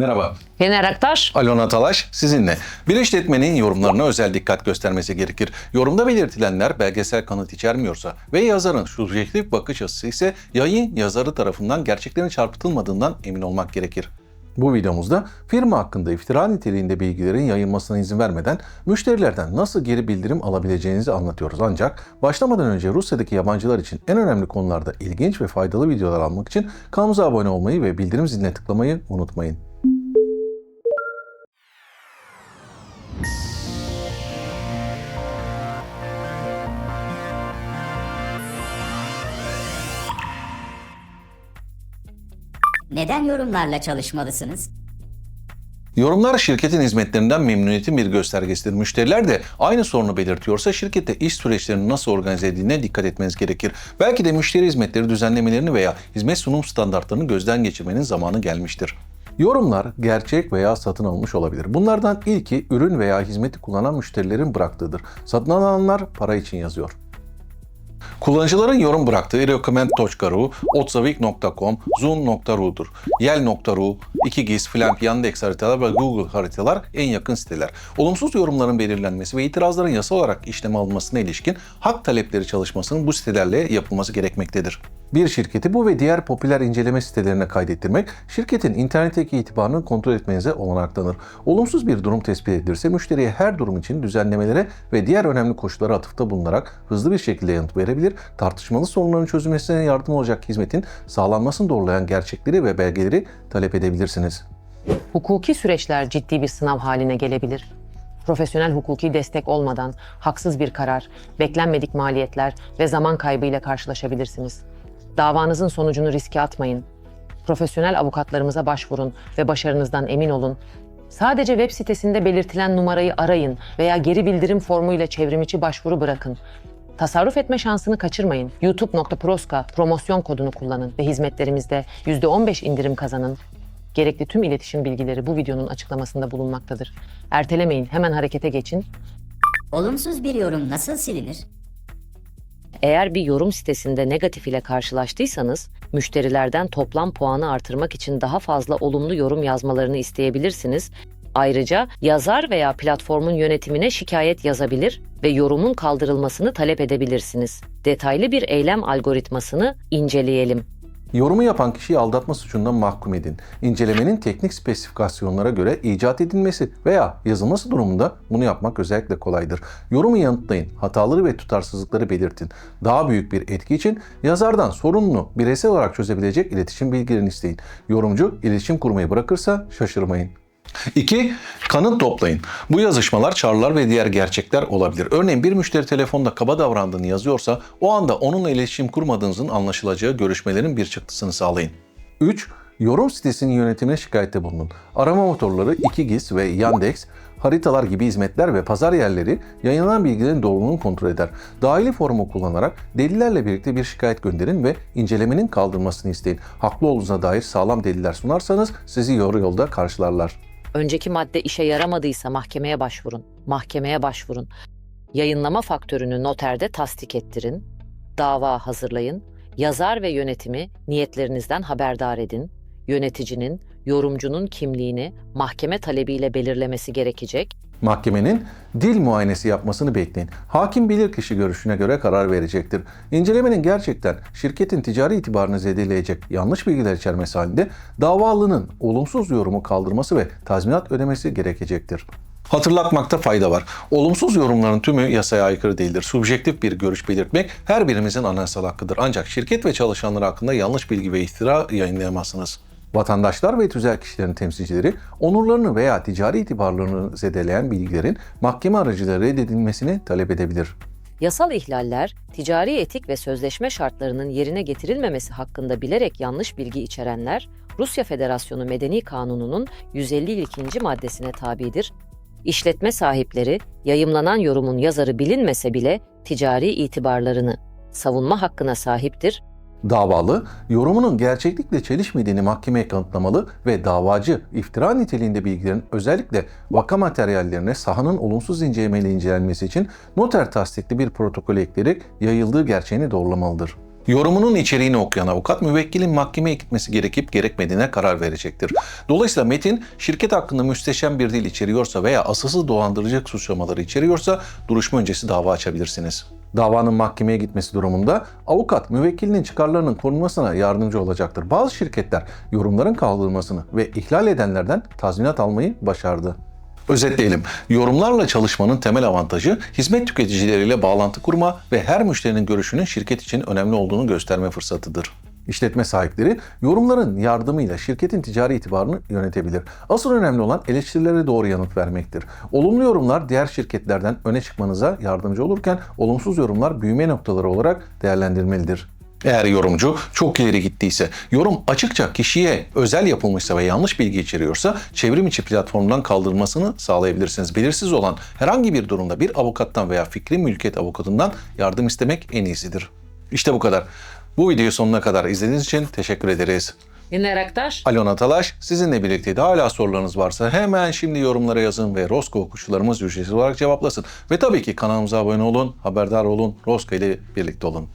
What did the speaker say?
Merhaba, Yener Aktaş. Alona Talaş sizinle. Bir işletmenin yorumlarına özel dikkat göstermesi gerekir. Yorumda belirtilenler belgesel kanıt içermiyorsa ve yazarın subjektif bakış açısı ise yayın yazarı tarafından gerçeklerin çarpıtılmadığından emin olmak gerekir. Bu videomuzda firma hakkında iftira niteliğinde bilgilerin yayılmasına izin vermeden müşterilerden nasıl geri bildirim alabileceğinizi anlatıyoruz. Ancak başlamadan önce Rusya'daki yabancılar için en önemli konularda ilginç ve faydalı videolar almak için kanalımıza abone olmayı ve bildirim ziline tıklamayı unutmayın. Neden yorumlarla çalışmalısınız? Yorumlar şirketin hizmetlerinden memnuniyetin bir göstergesidir. Müşteriler de aynı sorunu belirtiyorsa şirkette iş süreçlerinin nasıl organize edildiğine dikkat etmeniz gerekir. Belki de müşteri hizmetleri düzenlemelerini veya hizmet sunum standartlarını gözden geçirmenin zamanı gelmiştir. Yorumlar gerçek veya satın alınmış olabilir. Bunlardan ilki ürün veya hizmeti kullanan müşterilerin bıraktığıdır. Satın alanlar para için yazıyor. Kullanıcıların yorum bıraktığı recommend.ru, otsavik.com, zoom.ru'dur. Yel.ru, 2GIS, Flamp, Yandex haritalar ve Google haritalar en yakın siteler. Olumsuz yorumların belirlenmesi ve itirazların yasal olarak işleme alınmasına ilişkin hak talepleri çalışmasının bu sitelerle yapılması gerekmektedir. Bir şirketi bu ve diğer popüler inceleme sitelerine kaydettirmek, şirketin internetteki itibarını kontrol etmenize olanak tanır. Olumsuz bir durum tespit edilirse müşteriye her durum için düzenlemelere ve diğer önemli koşullara atıfta bulunarak hızlı bir şekilde yanıt verebilir, tartışmalı sorunların çözülmesine yardım olacak hizmetin sağlanmasını doğrulayan gerçekleri ve belgeleri talep edebilirsiniz. Hukuki süreçler ciddi bir sınav haline gelebilir. Profesyonel hukuki destek olmadan haksız bir karar, beklenmedik maliyetler ve zaman kaybıyla karşılaşabilirsiniz. Davanızın sonucunu riske atmayın. Profesyonel avukatlarımıza başvurun ve başarınızdan emin olun. Sadece web sitesinde belirtilen numarayı arayın veya geri bildirim formuyla çevrimiçi başvuru bırakın. Tasarruf etme şansını kaçırmayın. youtube.proska promosyon kodunu kullanın ve hizmetlerimizde %15 indirim kazanın. Gerekli tüm iletişim bilgileri bu videonun açıklamasında bulunmaktadır. Ertelemeyin, hemen harekete geçin. Olumsuz bir yorum nasıl silinir? Eğer bir yorum sitesinde negatif ile karşılaştıysanız, müşterilerden toplam puanı artırmak için daha fazla olumlu yorum yazmalarını isteyebilirsiniz. Ayrıca yazar veya platformun yönetimine şikayet yazabilir ve yorumun kaldırılmasını talep edebilirsiniz. Detaylı bir eylem algoritmasını inceleyelim. Yorumu yapan kişiyi aldatma suçundan mahkum edin. İncelemenin teknik spesifikasyonlara göre icat edilmesi veya yazılması durumunda bunu yapmak özellikle kolaydır. Yorumu yanıtlayın, hataları ve tutarsızlıkları belirtin. Daha büyük bir etki için yazardan sorununu bireysel olarak çözebilecek iletişim bilgilerini isteyin. Yorumcu iletişim kurmayı bırakırsa şaşırmayın. 2. Kanıt toplayın. Bu yazışmalar çağrılar ve diğer gerçekler olabilir. Örneğin bir müşteri telefonda kaba davrandığını yazıyorsa o anda onunla iletişim kurmadığınızın anlaşılacağı görüşmelerin bir çıktısını sağlayın. 3. Yorum sitesinin yönetimine şikayette bulunun. Arama motorları 2GIS ve Yandex haritalar gibi hizmetler ve pazar yerleri yayınlanan bilgilerin doğruluğunu kontrol eder. Dahili formu kullanarak delillerle birlikte bir şikayet gönderin ve incelemenin kaldırılmasını isteyin. Haklı olduğunuza dair sağlam deliller sunarsanız sizi yoru yolda karşılarlar. Önceki madde işe yaramadıysa mahkemeye başvurun. Mahkemeye başvurun. Yayınlama faktörünü noterde tasdik ettirin. Dava hazırlayın. Yazar ve yönetimi niyetlerinizden haberdar edin. Yöneticinin, yorumcunun kimliğini mahkeme talebiyle belirlemesi gerekecek. Mahkemenin dil muayenesi yapmasını bekleyin. Hakim bilirkişi görüşüne göre karar verecektir. İncelemenin gerçekten şirketin ticari itibarını zedeleyecek yanlış bilgiler içermesi halinde davalının olumsuz yorumu kaldırması ve tazminat ödemesi gerekecektir. Hatırlatmakta fayda var. Olumsuz yorumların tümü yasaya aykırı değildir. Subjektif bir görüş belirtmek her birimizin anayasal hakkıdır. Ancak şirket ve çalışanları hakkında yanlış bilgi ve iftira yayınlayamazsınız. Vatandaşlar ve tüzel kişilerin temsilcileri onurlarını veya ticari itibarlarını zedeleyen bilgilerin mahkeme aracılığıyla reddedilmesini talep edebilir. Yasal ihlaller, ticari etik ve sözleşme şartlarının yerine getirilmemesi hakkında bilerek yanlış bilgi içerenler, Rusya Federasyonu Medeni Kanunu'nun 152. maddesine tabidir. İşletme sahipleri, yayımlanan yorumun yazarı bilinmese bile ticari itibarlarını savunma hakkına sahiptir Davalı, yorumunun gerçeklikle çelişmediğini mahkemeye kanıtlamalı ve davacı iftira niteliğinde bilgilerin özellikle vaka materyallerine sahanın olumsuz incelemeyle incelenmesi için noter tasdikli bir protokol ekleyerek yayıldığı gerçeğini doğrulamalıdır. Yorumunun içeriğini okuyan avukat müvekkilin mahkemeye gitmesi gerekip gerekmediğine karar verecektir. Dolayısıyla metin şirket hakkında müsteşem bir dil içeriyorsa veya asılsız dolandırıcılık suçlamaları içeriyorsa duruşma öncesi dava açabilirsiniz. Davanın mahkemeye gitmesi durumunda avukat müvekkilinin çıkarlarının korunmasına yardımcı olacaktır. Bazı şirketler yorumların kaldırılmasını ve ihlal edenlerden tazminat almayı başardı. Özetleyelim. Yorumlarla çalışmanın temel avantajı hizmet tüketicileriyle bağlantı kurma ve her müşterinin görüşünün şirket için önemli olduğunu gösterme fırsatıdır. İşletme sahipleri yorumların yardımıyla şirketin ticari itibarını yönetebilir. Asıl önemli olan eleştirilere doğru yanıt vermektir. Olumlu yorumlar diğer şirketlerden öne çıkmanıza yardımcı olurken olumsuz yorumlar büyüme noktaları olarak değerlendirmelidir. Eğer yorumcu çok ileri gittiyse, yorum açıkça kişiye özel yapılmışsa ve yanlış bilgi içeriyorsa çevrim içi platformdan kaldırmasını sağlayabilirsiniz. Belirsiz olan herhangi bir durumda bir avukattan veya fikri mülkiyet avukatından yardım istemek en iyisidir. İşte bu kadar. Bu videoyu sonuna kadar izlediğiniz için teşekkür ederiz. Yine Raktaş. Alona Talaş sizinle birlikteydi. Hala sorularınız varsa hemen şimdi yorumlara yazın ve Rosko okuşçularımız ücretsiz olarak cevaplasın. Ve tabii ki kanalımıza abone olun, haberdar olun, Rosko ile birlikte olun.